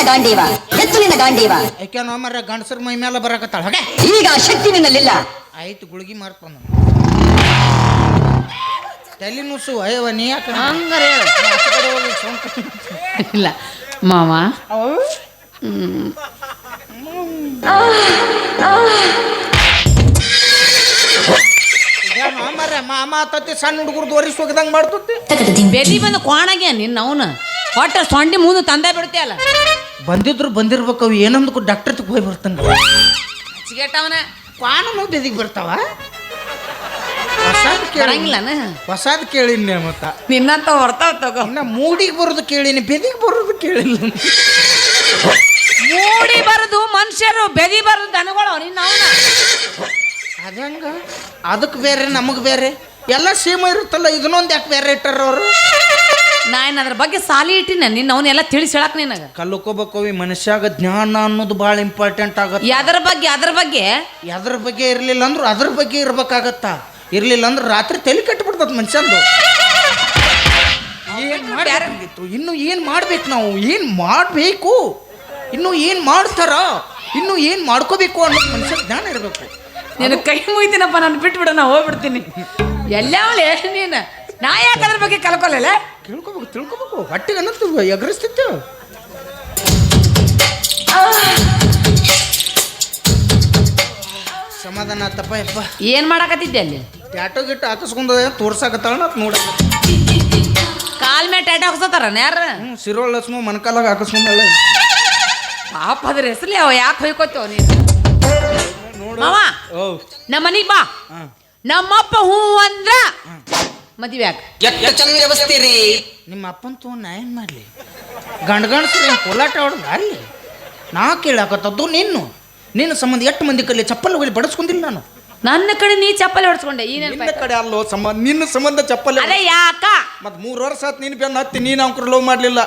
Speaker 4: ಗಾಂಡೀವ ಎತ್ತು ನಿನ್ನ ಗಾಂಡೀವ
Speaker 1: ಯಾಕೆ ಮರ ಗಂಡಸರ ಮೈ ಮೇಲೆ ಬರಾಕತ್ತಾಳ? ಹಾಗೆ.
Speaker 4: ಈಗ ಶಕ್ತಿ ನಿನ್ನಲ್ಲಿಲ್ಲ.
Speaker 1: ಆಯ್ತು ಗುಳಿಗೆ ಮಾರ್ಕೊಂಡು ತಲೆ ನುಸು ಅಯ್ಯವ ನೀ ಯಾಕೆ
Speaker 3: ಹಂಗಾರೆ ಇಲ್ಲ. ಮಾವ.
Speaker 1: ಏನು ಮರ ಮಾಮ ತತ್ತಿ ಸಣ್ಣ ಹುಡುಗರು ಒರಿಸ್ ಹೋಗಿದಂಗೆ ಮಾಡ್ತತಿ.
Speaker 3: ಬೆದಿ ಬಂದು ಕೋಣಗೆ ನಿನ್ನ ಅವನು. ಒಟ್ಟ ಸೊಂಡಿ ಮುಂದೆ ತಂದೆ ಬಿಡ್ತೀಯಲ್ಲ.
Speaker 1: ಬಂದಿದ್ರು ಬಂದಿರ್ಬೇಕು ಅವು ಏನಂದಕ್ಕೂ ಡಾಕ್ಟರ್ ತಕ ಹೋಗಿ ಬರ್ತಾನೆ.
Speaker 3: ಚಿಗೇಟವನ
Speaker 1: ಕ್ವಾನೂ ಬೆದಿಗೆ ಬರ್ತಾವ? ಹೊಸದ್ ಕೇಳಂಗಿಲ್ಲ
Speaker 3: ಹೊಸದ್
Speaker 1: ಹೊಸಾದ್ ಕೇಳಿನಿ ಮತ್ತ.
Speaker 3: ನಿನ್ನಂತ ಬರ್ತಾವ ತಗೋ.
Speaker 1: ಇನ್ನ ಮೂಡಿಗೆ ಬರೋದು ಕೇಳಿನಿ ಬೆದಿಗೆ ಬರೋದು ಕೇಳಿಲ್ಲ
Speaker 3: ಮೂಡಿ ಬರೋದು ಮನುಷ್ಯರು ಬೆದಿ ಬರೋದು ದನಗಳು ನಿನ್ನ ಅವನ.
Speaker 1: ಅದಂಗ ಅದಕ್ಕೆ ಬೇರೆ ನಮಗೆ ಬೇರೆ. ಎಲ್ಲ ಸೇಮ್ ಇರುತ್ತಲ್ಲ ಇದನ್ನೊಂದು ಯಾಕೆ ಬೇರೆ ಇಟ್ಟಾರ ಅವರು?
Speaker 3: ನಾನು ಅದ್ರ ಬಗ್ಗೆ ಸಾಲಿ ಇಟ್ಟಿನ? ನಿನ್ನ ಅವನ್ನೆಲ್ಲ ತಿಳಿಸಿ ಹೇಳಕ್ ನಿನಗ.
Speaker 1: ಕಲ್ಕೋಬೇಕವಿ ಮನುಷ್ಯಾಗ ಜ್ಞಾನ ಅನ್ನೋದು ಭಾಳ ಇಂಪಾರ್ಟೆಂಟ್ ಆಗುತ್ತೆ.
Speaker 3: ಯಾವ್ದ್ರ ಬಗ್ಗೆ ಅದ್ರ ಬಗ್ಗೆ?
Speaker 1: ಯಾವ್ದ್ರ ಬಗ್ಗೆ ಇರಲಿಲ್ಲ ಅಂದ್ರೆ ಅದ್ರ ಬಗ್ಗೆ ಇರ್ಬೇಕಾಗತ್ತ? ಇರಲಿಲ್ಲ ಅಂದ್ರೆ ರಾತ್ರಿ ತಲೆ ಕಟ್ಬಿಡ್ತದ ಮನುಷ್ಯಂದು. ಏನು ಇನ್ನು ಏನು ಮಾಡ್ಬೇಕು ನಾವು? ಏನು ಮಾಡಬೇಕು? ಇನ್ನು ಏನು ಮಾಡ್ತಾರ? ಇನ್ನು ಏನು ಮಾಡ್ಕೋಬೇಕು ಅನ್ನೋ ಮನುಷ್ಯ ಜ್ಞಾನ ಇರಬೇಕು.
Speaker 3: ನೀನು ಕೈ ಮುಗಿತೀನಪ್ಪ ನಾನು ಬಿಟ್ಬಿಡ ನಾ ಹೋಗ್ಬಿಡ್ತೀನಿ. ಎಲ್ಲ ನೀನು. ನಾ ಯಾಕೆ ಅದ್ರ ಬಗ್ಗೆ ಕಲ್ಕೊಲ್ಲ
Speaker 1: ತಿಳ್ಕೊಬೇಕು ತಿಳ್ಕೊಬೇಕು. ಹೊಟ್ಟೆಗೆ ಅನ್ನತ್ತು ಎಗರಿಸ್ತಿತ್ತು. ಸಮಾಧಾನ ಆತಪ್ಪ ಯಪ್ಪ.
Speaker 3: ಏನ್ ಮಾಡಾಕತ್ತಿದ್ದೆ ಅಲ್ಲಿ?
Speaker 1: ಟ್ಯಾಟೋ ಗಿಟ್ಟು ಹಾಕಿಸ್ಕೊಂಡ ತೋರ್ಸಾಕತ್ತಾಳ ನಾ ನೋಡ
Speaker 3: ಕಾಲ್ ಮೇಲೆ ಟ್ಯಾಟೋ ಹಾಕ್ಸತ್ತಾರ ಯಾರ?
Speaker 1: ಸಿರೋ ಲಕ್ಷ್ಮ ಮನ್ಕಾಲಾಗ ಹಾಕಿಸ್ಕೊಂಡಳ
Speaker 3: ಪಾಪ ಅದ್ರ ಹೆಸರು ಅವ ಯಾಕೆ ಹೊಯ್ಕೋತೇವ ನೀನು ಮಾವ ನಮ್ಮ ಮನಿಗೆ ಬಾ. ನಮ್ಮಪ್ಪ ಹೂ ಅಂದ್ರ ಮದ್ವೆ ರೀ
Speaker 1: ನಿಮ್ಮ ಅಪ್ಪನ ತಗೊಂಡು ನಾ ಏನು ಮಾಡಲಿ? ಗಂಡ ಗಂಡಸ್ರಿ ಕೋಲಾಟ ಹೊಡೆದ ಅಲ್ಲಿ ನಾ ಕೇಳಾಕತ್ತದ್ದು ನಿನ್ನು. ನಿನ್ನ ಸಂಬಂಧ ಎಷ್ಟು ಮಂದಿ ಕಲ್ಲಿ ಚಪ್ಪಲ್ ಹೋಗಿ ಬಡಿಸ್ಕೊಂಡಿಲ್ಲ ನಾನು?
Speaker 3: ನನ್ನ ಕಡೆ ನೀ ಚಪ್ಪಲಿ ಹೊಡ್ಸ್ಕೊಂಡೆ ಈ
Speaker 1: ನಿನ್ನ ಕಡೆ ಅಲ್ಲೋ ಸಂಬಂಧ ನಿನ್ನ ಸಂಬಂಧ ಚಪ್ಪಲಿ
Speaker 3: ಅದೇ ಯಾಕ
Speaker 1: ಮತ್ ಮೂರ್ ವರ್ಷ ಆತ್ ನೀನು ಬೆನ್ನ ಹತ್ತಿ ನೀನ್ ಅಂಕರು ಲವ್ ಮಾಡಲಿಲ್ಲ.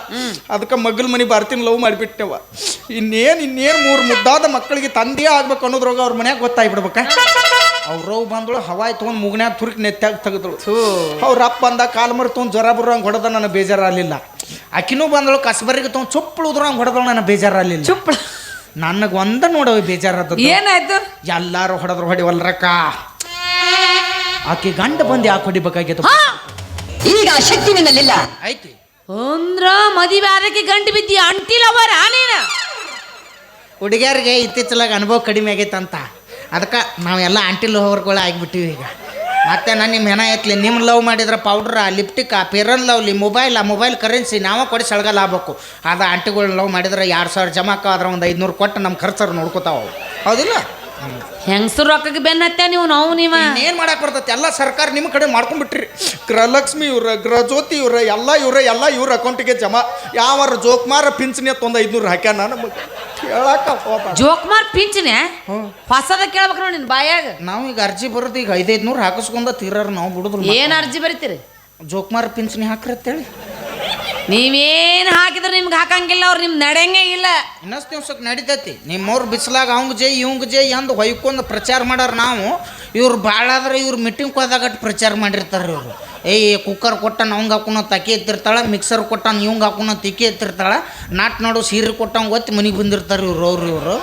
Speaker 1: ಅದಕ್ಕೆ ಮಗಲ್ ಮನಿ ಬರ್ತೀನಿ ಲವ್ ಮಾಡಿಬಿಟ್ಟೆವ. ಇನ್ನೇನ್ ಇನ್ನೇನ್ ಮೂರು ಮುದ್ದಾದ ಮಕ್ಕಳಿಗೆ ತಂದೆ ಆಗ್ಬೇಕು ಅನ್ನೋದ್ರೊಳಗೆ ಅವ್ರ ಮನ್ಯಾಗ ಗೊತ್ತಾಗ್ಬಿಡ್ಬೇಕ? ಅವ್ರವ್ ಬಂದಳು ಹವಾಯ್ ತೊಗೊಂಡು ಮುಗನ್ಯಾಗ ತುರುಕ್ ನೆತ್ತಾಗ ತೆಗೆದಳು. ಅವ್ರ ಅಪ್ಪ ಬಂದ ಕಾಲ್ ಮರಿ ತೊಗೊಂಡು ಜ್ವರ ಹಂಗ್ ಹೊಡೆದ ನನ್ನ ಬೇಜಾರಾಗಲಿಲ್ಲ. ಆಕಿನೂ ಬಂದಳು ಕಸಬರಿಗೆ ತೊಗೊಂಡ್ ಚುಪ್ಪಳು ಉದ್ರ ಉದ್ರಂಗೆ ಹೊಡೆದಳು ನನ್ನ ಬೇಜಾರಾಗಲಿಲ್ಲ.
Speaker 3: ಚುಪ್ಪ
Speaker 1: ನನಗೆ ಒಂದ ನೋಡವ ಬೇಜಾರದ
Speaker 3: ಏನಾಯ್ತು?
Speaker 1: ಎಲ್ಲಾರು ಹೊಡೆದ್ರು ಹೊಡಿವಲ್ರಕ್ಕ ಆಕೆ ಗಂಡ ಬಂದು ಯಾಕೆ ಹೊಡಿಬೇಕಾಗಿತ್ತು?
Speaker 3: ಹಾ
Speaker 4: ಈಗ ಶಕ್ತಿ ನಿನ್ನಲ್ಲಿಲ್ಲ.
Speaker 1: ಆಯ್ತು.
Speaker 3: ಅಂದ್ರ ಮದುವೆ ಆದಕ್ಕೆ ಗಂಟು ಬಿದ್ದಿ ಅವರ ನೀನ
Speaker 1: ಹುಡುಗಿಯರಿಗೆ ಇತ್ತೀಚಲಾಗ ಅನುಭವ ಕಡಿಮೆ ಆಗೈತಂತ. ಅದಕ್ಕೆ ನಾವೆಲ್ಲ ಆಂಟಿ ಹೋಗೋರ್ಗಳ ಆಗಿಬಿಟ್ಟಿವಿ ಈಗ. ಮತ್ತೆ ನಾನು ನಿಮ್ಮ ಹೆಣ ಐತ್ಲಿ ನಿಮ್ಮ ಲವ್ ಮಾಡಿದ್ರೆ ಪೌಡ್ರ ಲಿಪ್ಟಿಕ ಪೇರನ್ ಲವ್ಲಿ ಮೊಬೈಲ್ ಆ ಮೊಬೈಲ್ ಕರೆನ್ಸಿ ನಾವೇ ಕೊಡಿ ಸಳಗಲ್ಲ ಆಗ್ಬೇಕು ಅದು ಆಂಟಿಗಳನ್ನ ಲವ್ ಮಾಡಿದ್ರೆ ಎರಡು ಸಾವಿರ ಜಮಾಕ ಆದ್ರೆ ಒಂದು ಐದುನೂರು ಕೊಟ್ಟು ನಮ್ಮ ಖರ್ಚರು ನೋಡ್ಕೋತಾವೆ. ಹೌದಿಲ್ಲ
Speaker 3: ಹೆಂಗಸರು ರೊಕ್ಕಕ್ಕೆ ಬೆನ್ನ ಹತ್ತೆ ನೀವು ನಾವು ನೀವ?
Speaker 1: ಏನು ಮಾಡಕ್ಕೆ ಬರ್ತೈತೆ? ಎಲ್ಲ ಸರ್ಕಾರ ನಿಮ್ಮ ಕಡೆ ಮಾಡ್ಕೊಂಡ್ಬಿಟ್ರಿ. ಗೃಹಲಕ್ಷ್ಮಿ ಇವ್ರ ಗೃಹಜ್ಯೋತಿ ಇವ್ರ ಎಲ್ಲ ಇವ್ರ ಎಲ್ಲ ಇವ್ರ ಅಕೌಂಟಿಗೆ ಜಮಾ. ಯಾವ ಜೋಕ್ಮಾರ ಪಿಂಚಣಿ ಅಂತ ಒಂದು ಐದುನೂರು ಹಾಕ್ಯಾನ ನಮಗೆ ಕೇಳಕ್ಕ.
Speaker 3: ಜೋಕ್ಮಾರ್
Speaker 1: ಪಿಂಚಣಿ?
Speaker 3: ಹೊಸದ ಕೇಳ್ಬೇಕು ನೋಡಿ ನಿನ್ನ ಬಾಯಾಗ.
Speaker 1: ನಾವು ಈಗ ಅರ್ಜಿ ಬರೋದು ಈಗ ಐದೈದು ನೂರು ಹಾಕಿಸ್ಕೊಂಡ ತೀರಾರ ನಾವು ಬಿಡುದ್ರು
Speaker 3: ಏನು ಅರ್ಜಿ ಬರಿತೀರಿ?
Speaker 1: ಜೋಕ್ಮಾರ್ ಪಿಂಚಣಿ ಹಾಕ್ರಿ ಅಂತೇಳಿ.
Speaker 3: ನೀವೇನ್ ಹಾಕಿದ್ರೆ ನಿಮ್ಗೆ ಹಾಕಂಗಿಲ್ಲ, ಅವ್ರು ನಿಮ್ಗೆ ನಡೆಯಂಗೆ ಇಲ್ಲ.
Speaker 1: ಇನ್ನಷ್ಟು ದಿವ್ಸಕ್ಕೆ ನಡಿತೈತಿ. ನಿಮ್ಮವ್ರು ಬಿಸಿಲಾಗ ಅವಂಗ ಜೈ, ಇವಂಗ ಜೈ ಎಂದು ಹೊಯ್ಕೊಂಡು ಪ್ರಚಾರ ಮಾಡಾರ ನಾವು. ಇವ್ರು ಭಾಳ ಆದ್ರೆ ಇವ್ರು ಮೀಟಿಂಗ್ ಹೋದಾಗಟ್ಟು ಪ್ರಚಾರ ಮಾಡಿರ್ತಾರೆ ಇವರು. ಏಯ್ ಕುಕ್ಕರ್ ಕೊಟ್ಟನ ಅವಂಗೆ ಹಾಕೊಳೋ ತಕೆ ಎತ್ತಿರ್ತಾಳೆ ಮಿಕ್ಸರ್ ಕೊಟ್ಟನ ಇವಂಗೆ ಹಾಕೊಳೋ ತಿಕ್ಕಿ ಎತ್ತಿರ್ತಾಳೆ, ನಾಟ್ ನೋಡು ಸೀರೆ ಕೊಟ್ಟಂಗೆ ಒತ್ತಿ ಮನೆಗೆ ಬಂದಿರ್ತಾರೆ ಇವ್ರು, ಅವ್ರು ಇವರು.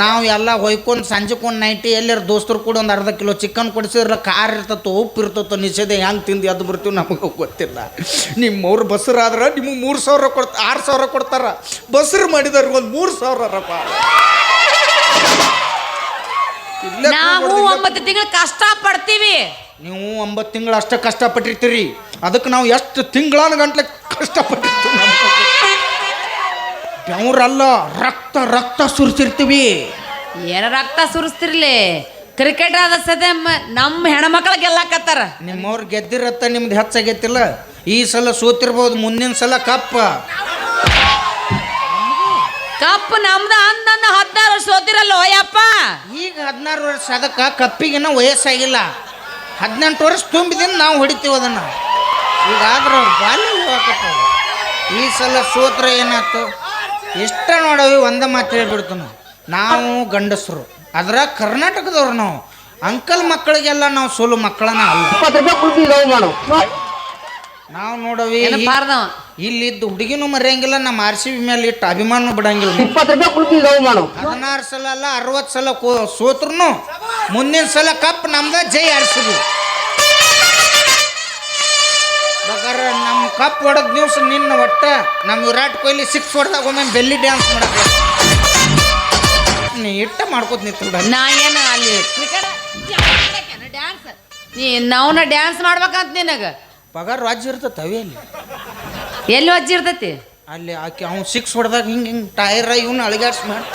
Speaker 1: ನಾವು ಎಲ್ಲ ಹೊಯ್ಕೊಂಡು ಸಂಜೆಕೊಂಡು ನೈಟಿ ಎಲ್ಲರ ದೋಸ್ತರು ಕೂಡ ಒಂದು ಅರ್ಧ ಕಿಲೋ ಚಿಕನ್ ಕೊಡಿಸಿದ್ರೆ ಖಾರ ಇರ್ತತೋ, ಉಪ್ಪು ಇರ್ತತೋ, ನಿಷೇಧ ಹೆಂಗೆ ತಿಂದು ಎದ್ದು ಬರ್ತೀವಿ ನಮಗೆ ಗೊತ್ತಿಲ್ಲ. ನಿಮ್ಮವ್ರು ಬಸ್ರಾದ್ರೆ ನಿಮಗೆ ಮೂರು ಸಾವಿರ ಕೊಡ್ತಾರೆ ಆರು ಸಾವಿರ ಕೊಡ್ತಾರ. ಬಸ್ರು ಮಾಡಿದವ್ರಿಗೆ ಒಂದು ಮೂರು ಸಾವಿರಪ್ಪ ಇಲ್ಲೇ
Speaker 3: ನಾವು. ಒಂಬತ್ತು ತಿಂಗಳು ಕಷ್ಟ ಪಡ್ತೀವಿ
Speaker 1: ನೀವು ಒಂಬತ್ತು ತಿಂಗಳು ಅಷ್ಟೇ ಕಷ್ಟಪಟ್ಟಿರ್ತೀರಿ. ಅದಕ್ಕೆ ನಾವು ಎಷ್ಟು ತಿಂಗಳಾನ ಗಂಟ್ಲೆ ಕಷ್ಟಪಟ್ಟಿರ್ತೀವಿ ಬೆವ್ರಲ್ಲ ರಕ್ತ ರಕ್ತ ಸುರಿಸಿರ್ತೀವಿ.
Speaker 3: ಏನ ರಕ್ತ ಸುರಿಸ್ತಿರ್ಲಿ? ಕ್ರಿಕೆಟ್ ಆದ ಸದ್ಯ ಮ- ನಮ್ಮ ಹೆಣ್ಮಕ್ಳ ಗೆಲ್ಲಾಕತ್ತಾರ.
Speaker 1: ನಿಮ್ಮವ್ರು ಗೆದ್ದಿರತ್ತ ನಿಮ್ದು ಹೆಚ್ಚಾಗೈತಿಲ್ಲ. ಈ ಸಲ ಸೋತಿರ್ಬೋದು ಮುಂದಿನ ಸಲ ಕಪ್ಪ.
Speaker 3: ಕಪ್ ನಮ್ದ ಅಂದನ್ನ ಹದಿನಾರು ವರ್ಷ ಓದಿರಲ್ಲ ಓಯಪ್ಪ?
Speaker 1: ಈಗ ಹದಿನಾರು ವರ್ಷ ಅದಕ್ಕೆ ಕಪ್ಪಿಗಿನ ವಯಸ್ಸಾಗಿಲ್ಲ. ಹದಿನೆಂಟು ವರ್ಷ ತುಂಬಿದಿಂದ ನಾವು ಹೊಡಿತೀವಿ ಅದನ್ನು. ಈಗ ಆದ್ರೆ ಅವ್ರು ಬಾಲ್ಯ ಹೋಗಾಕತ್ತವ. ಈ ಸಲ ಸೋತ್ರ ಏನಾಯ್ತು? ಇಷ್ಟ ನೋಡವಿ ಒಂದ ಮಾತು ಹೇಳ್ಬಿಡ್ತು ನಾವು ಗಂಡಸರು. ಅದ್ರ ಕರ್ನಾಟಕದವ್ರು ನಾವು. ಅಂಕಲ್ ಮಕ್ಕಳಿಗೆಲ್ಲ ನಾವು ಸೋಲು ಮಕ್ಕಳನ್ನ ಅಲ್ಲ. ನಾವು ನೋಡವಿ ಇಲ್ಲಿದ್ದು ಹುಡುಗಿನೂ ಮರೆಯಂಗಿಲ್ಲ ನಮ್ಮ ಆರ್ ಸಿ ಬಿ ಮೇಲೆ ಇಟ್ಟು ಅಭಿಮಾನ ಬಿಡಂಗಿಲ್ಲ
Speaker 5: ಇಪ್ಪತ್ತು ರೂಪಾಯಿ ಮಾಡು.
Speaker 1: ಹದಿನಾರು ಸಲ ಅಲ್ಲ ಅರವತ್ತು ಸಲ ಕೋ ಸೋತ್ರು ಮುಂದಿನ ಸಲ ಕಪ್ ನಮ್ದ ಜೈ ಆರ್ ಸಿ ಬಿ. ಬೇಕಾದ್ರೆ ನಮ್ಮ ಕಪ್ ಹೊಡೆದ ದಿವ್ಸ ನಿನ್ನ ಒಟ್ಟ ನಮ್ಮ ವಿರಾಟ್ ಕೊಹ್ಲಿ ಸಿಕ್ಸ್ ಹೊಡೆದಾಗ ಒಮ್ಮೆ ಬೆಲ್ಲಿ ಡ್ಯಾನ್ಸ್ ಮಾಡಕ್ಕೆ. ನೀ ಇಟ್ಟ ಮಾಡ್ಕೋತ ನಿಂತು
Speaker 3: ನಾ ಏನು ಅಲ್ಲಿ ಕ್ರಿಕೆಟ್ ಡ್ಯಾನ್ಸ್ ನೀ ನಾವ್ನ ಡ್ಯಾನ್ಸ್ ಮಾಡ್ಬೇಕಂತ ನಿನಗ?
Speaker 1: ಪಗಾರ ರಾಜ್ಯ ಇರ್ತೈತೆ ಅವೇ ಅಲ್ಲಿ?
Speaker 3: ಎಲ್ಲಿ ವಜ್ಜಿರ್ತೈತಿ
Speaker 1: ಅಲ್ಲಿ ಆಕೆ ಅವ್ನು ಸಿಕ್ಸ್ ಹೊಡೆದಾಗ ಹಿಂಗೆ ಹಿಂಗೆ ಟೈರ್ ಇವ್ನು ಅಳಿಗಾಡ್ಸ್ ಮಾಡಿ.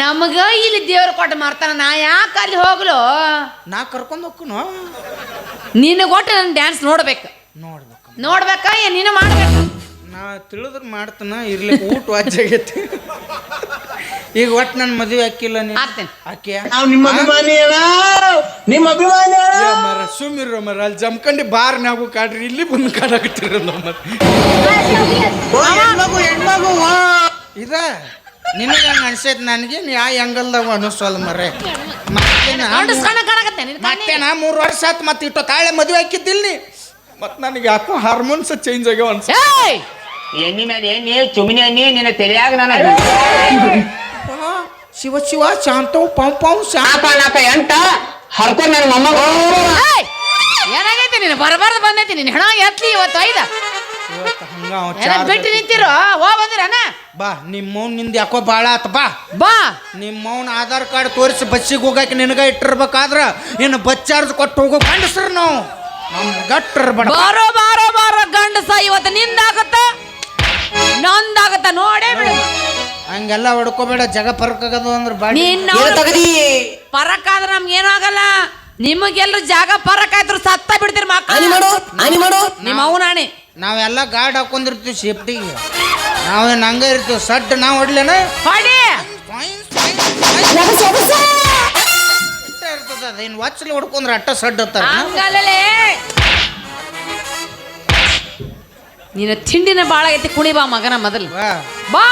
Speaker 3: ನಮಗ ಇಲ್ಲಿ ದೇವ್ರ ಕೊಟ್ಟು ಮಾರ್ತಾನ ನಾ ಯಾಕೆ ಅಲ್ಲಿ ಹೋಗ್ಲು?
Speaker 1: ನಾ ಕರ್ಕೊಂಡು ಹೋಗ್ಕನು.
Speaker 3: ನಿನ್ನ ಕೊಟ್ಟು ನನ್ನ ಡ್ಯಾನ್ಸ್ ನೋಡ್ಬೇಕು.
Speaker 1: ನೋಡ್ಬೇಕು.
Speaker 3: ನೋಡ್ಬೇಕ ಏನ್ ನೀನು ಮಾಡ್ಬೇಕು?
Speaker 1: ನಾ ತಿಳಿದ್ರೆ ಮಾಡ್ತಾನ ಇರ್ಲಿ ಊಟ ವಾಜ್ಯಾಗೈತಿ ಈಗ ಒಟ್ಟು ನನ್ನ ಮದುವೆ ಹಾಕಿಲ್ಲ ನೀ
Speaker 3: ಆಗ್ತೇನೆ
Speaker 1: ಆಕೆ
Speaker 5: ನಾವು ನಿಮ್ಮ ಅಭಿಮಾನಿ ಅಣ್ಣ ನಿಮ್ಮ ಅಭಿಮಾನಿ ಅಣ್ಣ
Speaker 1: ಮರ ಸುಮ್ಮಿರೋ ಮರ. ಅಲ್ಲಿ ಜಮ್ಕಂಡಿ ಬಾರ್ ನಾವು ಕಾಡ್ರಿ. ಇಲ್ಲಿ ಬಂದು ಕಾಡಾಕತ್ತೀರ ನಮ್ಮ
Speaker 5: ಓ, ಹೆಣ್ಮಗು ಹೆಣ್ಮಗು ವಾ.
Speaker 1: ಇದ ನಿನಗೆ ಹಂಗೆ ಅನ್ಸೈತೆ ನನಗೆ? ನೀ ಆ ಹೆಂಗಲ್ದಾಗ ಅನಿಸೋಲ್ಲ ಮರೆ. ಮತ್ತೇನ?
Speaker 3: ನಿನ್ ಕಣ್ಣಿಗೆ.
Speaker 1: ಮತ್ತೇನ? ಮೂರು ವರ್ಷ ಆತು ಮತ್ತೆ ಇಟ್ಟು ತಾಳೆ ಮದುವೆ ಹಾಕಿದ್ದಿಲ್ಲ ನೀ. ಮತ್ತೆ ನನಗೆ ಯಾಕೋ ಹಾರ್ಮೋನ್ಸ್ ಚೇಂಜ್ ಆಗ್ಯಾವ ಅನ್ಸ
Speaker 5: ಎಣ್ಣಿ ಮೇಲೆ ಎಣ್ಣಿ ಚುಮಿನಿ ಎಣ್ಣಿ ನಿನ್ನ ತಲೆಯಾಗ ನಾನು
Speaker 1: ಶಿವ ಶಿವ ಶಾಂತವ್ ಪಂ ಪಂ ಶಾಂತ.
Speaker 5: ನಾಲ್ಕ ನಾಲ್ಕ ಎಂಟ ಹರ್ಕೊಂಡ್ ನನ್ನ ಮೊಮ್ಮಗ!
Speaker 3: ಏನಾಗೈತಿ ನೀನು? ಬರಬಾರ್ದು ಬಂದೈತಿ ನೀನು. ಹೆಣ ಎತ್ಲಿ ಇವತ್ತು ಐದ?
Speaker 1: ಇವತ್ತು ಹಂಗ ಅವ
Speaker 3: ಏನ ಬಿಟ್ಟು ನಿಂತಿರೋ? ಹೋ ಬಂದಿರನ
Speaker 1: ಬಾ ನಿಮ್ಮವ್ನ ನಿಂದ ಯಾಕೋ ಭಾಳ ಆತ ಬಾ.
Speaker 3: ಬಾ.
Speaker 1: ನಿಮ್ಮವ್ನ ಆಧಾರ್ ಕಾರ್ಡ್ ತೋರಿಸಿ ಬಸ್ಸಿಗೆ ಹೋಗಕ್ಕೆ ನಿನಗ ಇಟ್ಟಿರ್ಬೇಕಾದ್ರ ಇನ್ನು ಬಸ್ ಚಾರ್ಜ್ ಕೊಟ್ಟು ಹೋಗೋ ಕಂಡಸ್ರ ನಾವು. ನಮ್ ಗಟ್ಟರ್ ಬಡ.
Speaker 3: ಬಾರೋ ಬಾರೋ ಬಾರೋ
Speaker 1: ಹಂಗೆಲ್ಲ ಹೊಡ್ಕೋಬೇಡ ಜಗ ಪರಕಾಗದು ಆಗದು ಅಂದ್ರೆ ಬಾಡಿ
Speaker 3: ನೀನ್
Speaker 5: ತಗದಿ.
Speaker 3: ಪರಕ್ ಆದ್ರೆ ನಮ್ಗೆ ಏನೂ ಆಗಲ್ಲ. ನಿಮಗೆಲ್ರು ಜಾಗ ಪರಕ್ ಆಯ್ತು ಸತ್ತ ಬಿಡ್ತೀರಿ ಮಕ್ಕಳು
Speaker 5: ಮಾಡು
Speaker 3: ನಿಮ್ಮ ಅವನಾಣಿ
Speaker 1: ನಾವೆಲ್ಲ ಗಾರ್ಡ್ ಹಾಕೊಂಡಿರ್ತೀವಿ ಸೇಫ್ಟಿಗೆ. ನಾವೇನು ಹಂಗ ಇರ್ತೀವಿ ಸಡ್ ನಾವು ಹೊಡ್ಲೇನ?
Speaker 3: ಹೊಡಿ.
Speaker 1: ಇರ್ತದ ಅದೇನು ವಾಚಲ್ಲಿ ಹೊಡ್ಕೊಂಡ್ರೆ ಅಟ್ಟ ಸಡ್ ಹತ್ತಾರ
Speaker 3: ಹಂಗಲ್ಲೇ ನೀನು ತಿಂಡಿನ ಬಾಳ ಐತಿ ಕುಣಿ ಬಾ ಮಗನ ಮೊದಲು.
Speaker 1: ಬಾ.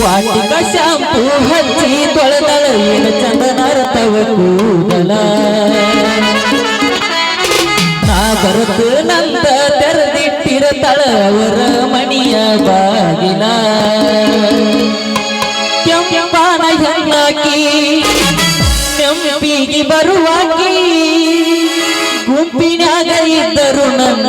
Speaker 2: ವಾಟಿಕ ಶಾಂಪು ಹಚ್ಚಿ ತೊಳೆದಳ, ಏನು ಚಂದನರ್ತವ ಕೂದಲ. ನಾ ಬರುತ್ತ ನಂದ ತೆರೆದಿಟ್ಟಿರತಳ ಅವರ ಮಣಿಯ ಬಾಗಿಲ. ಕೆಂಪಾನ ಹೆಣ್ಣಾಕಿ ಕೆಂಪಿಗೆ ಬರುವಾಕಿ ಗುಂಪಿನಾಗ ಇದ್ದರು ನನ್ನ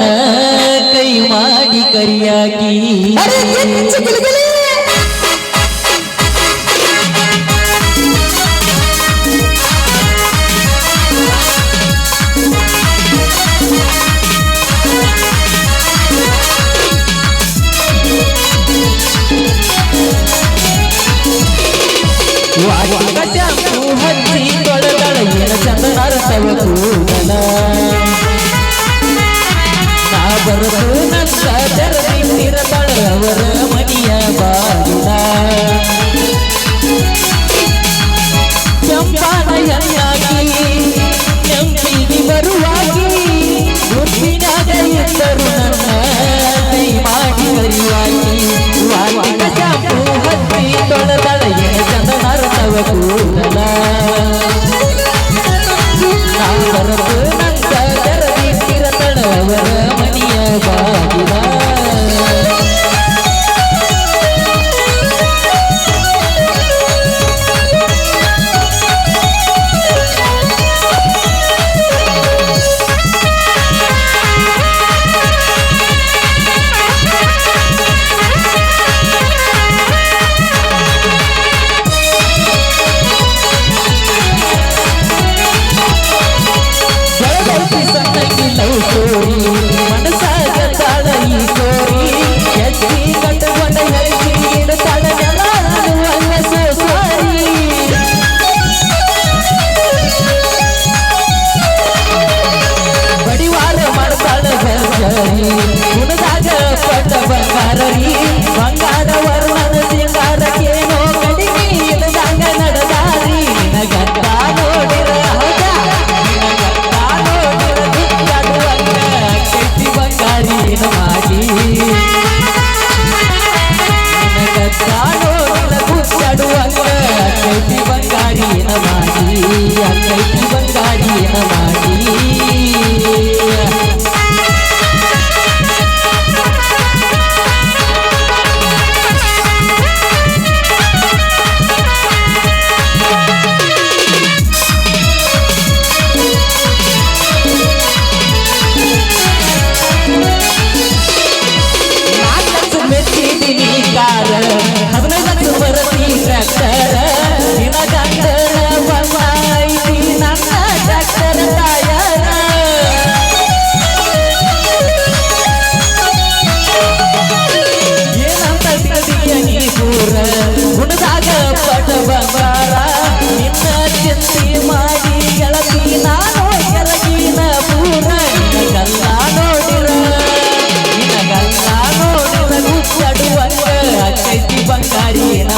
Speaker 2: ಶಾಂಪು ಹಚ್ಚಿ ತೊಳೆದಳ ಏನ ಚಂದನರ್ತವ ಕೂದಲ ತೆರೆದಿಟ್ಟಿರತಳ ಅವರ ಬಾಗಿಲ. ಕೆಂಪಾನ ಕೆಂಪಿಗೆ ಬರುವಾಗಿ ಗುರುತಿನಾಗ ಇದ್ದರು ನನ್ನ ಕೈ ಮಾಡಿ ಕರಿವಾಗಿ ವಾಟಿಕ ಶಾಂಪು ಹಚ್ಚಿ ತೊಳೆದಳ ಏನ ಚಂದನರ್ತವ ಕೂದಲ. ನಾ ಬರದು ನಂದ ತೆರೆದಿಟ್ಟಿರತಳ ಅವರ ಮನಿಯ ಬಾಗಿಲ.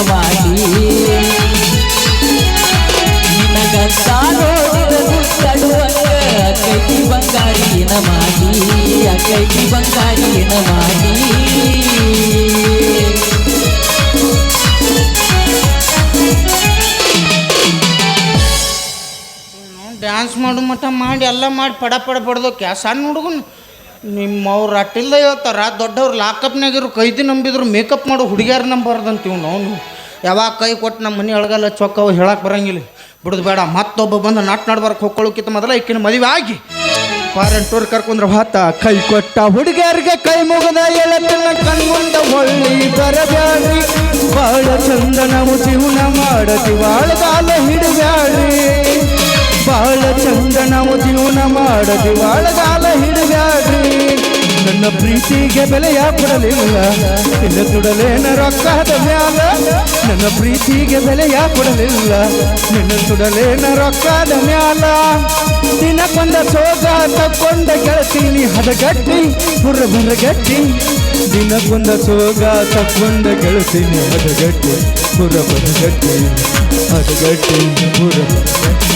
Speaker 2: ಧನ್ಯವಾದಿ ನಿನಗ ಸಾರೋದಿದು ತಡುವಂಗ ಅಕ್ಕೈತಿ ಬಂಗಾರಿನ ಮಾಡಿ ಅಕ್ಕೈತಿ
Speaker 1: ಡ್ಯಾನ್ಸ್ ಮಾಡು ಮಟ್ಟ ಮಾಡಿ, ಎಲ್ಲ ಮಾಡಿ ಪಡ ಪಡ ಪಡ್ದೋಕೆ ಸಣ್ಣ ಹುಡುಗನ. ನಿಮ್ಮ ಅಟ್ಟಿಲ್ಲ ಹೇಳ್ತಾರ, ದೊಡ್ಡವ್ರು ಲಾಕಪ್ನಾಗಿರು ಕೈದಿ ನಂಬಿದ್ರು, ಮೇಕಪ್ ಮಾಡೋ ಹುಡುಗಿಯಾರ ನಂಬಾರ್ದಂತೀವಿ ನಾವು ಯಾವಾಗ ಕೈ ಕೊಟ್ಟು ನಮ್ಮ ಮನೆ ಒಳಗಲ್ಲ ಚೊಕ್ಕವು ಹೇಳಕ್ಕೆ ಬರಂಗಿಲ್ಲ. ಬಿಡುದು ಬೇಡ, ಮತ್ತೊಬ್ಬ ಬಂದು ನಾಟ್ ನಾಡ್ಬಾರ್ಕ್ ಹೋಗ್ಕೊಳ್ಳೋಕ್ಕಿಂತ ಮೊದಲ ಈಕಿನ ಮದುವೆ ಆಗಿ. ಪಾರಂಟೋರ್ ಕರ್ಕೊಂಡ್ರೆ ಭಾತ ಕೈ ಕೊಟ್ಟ ಹುಡುಗಿಯರಿಗೆ ಕೈ ಮುಗದ ಕಣ್ಮುಂದ ಹೊಳ್ಳಿ ಚಂದ ನಾವು ಜೀವನ ಮಾಡತಿ ಬಾಳಗಾಲ ಹಿಡಬ್ಯಾಡ್ರಿ ಬಾಳ ಚಂದ ನಾವು ಜೀವನ ಮಾಡದಿ ಬಾಳಗಾಲ ಹಿಡಿದಾಡ್ರಿ. ನನ್ನ ಪ್ರೀತಿಗೆ ಬೆಲೆಯ ಕೊಡಲಿಲ್ಲ. ನಿನ್ನ ತುಡಲೇನ ರೊಕ್ಕದ ಮ್ಯಾಲ ನನ್ನ ಪ್ರೀತಿಗೆ ಬೆಲೆಯ ಕೊಡಲಿಲ್ಲ. ನಿನ್ನ ಸುಡಲೇನ ರೊಕ್ಕದ ಮ್ಯಾಲ ದಿನಕ್ಕೊಂದ ಸೋಗ ತಕ್ಕೊಂಡ ಗೆಳತೀನಿ ಹದಗಟ್ಟಿ ಬುರ್ರ ದಿನ ಕೊಂದ ಸೋಗ ತಕ್ಕೊಂಡ ಗೆಳತೀನಿ ಹದಗಟ್ಟಿ ಬುರ್ರ ಗಟ್ಟಿ ಹದಗಟ್ಟಿ ಬುರ್ರ ಬುರ್ರಗಟ್ಟಿ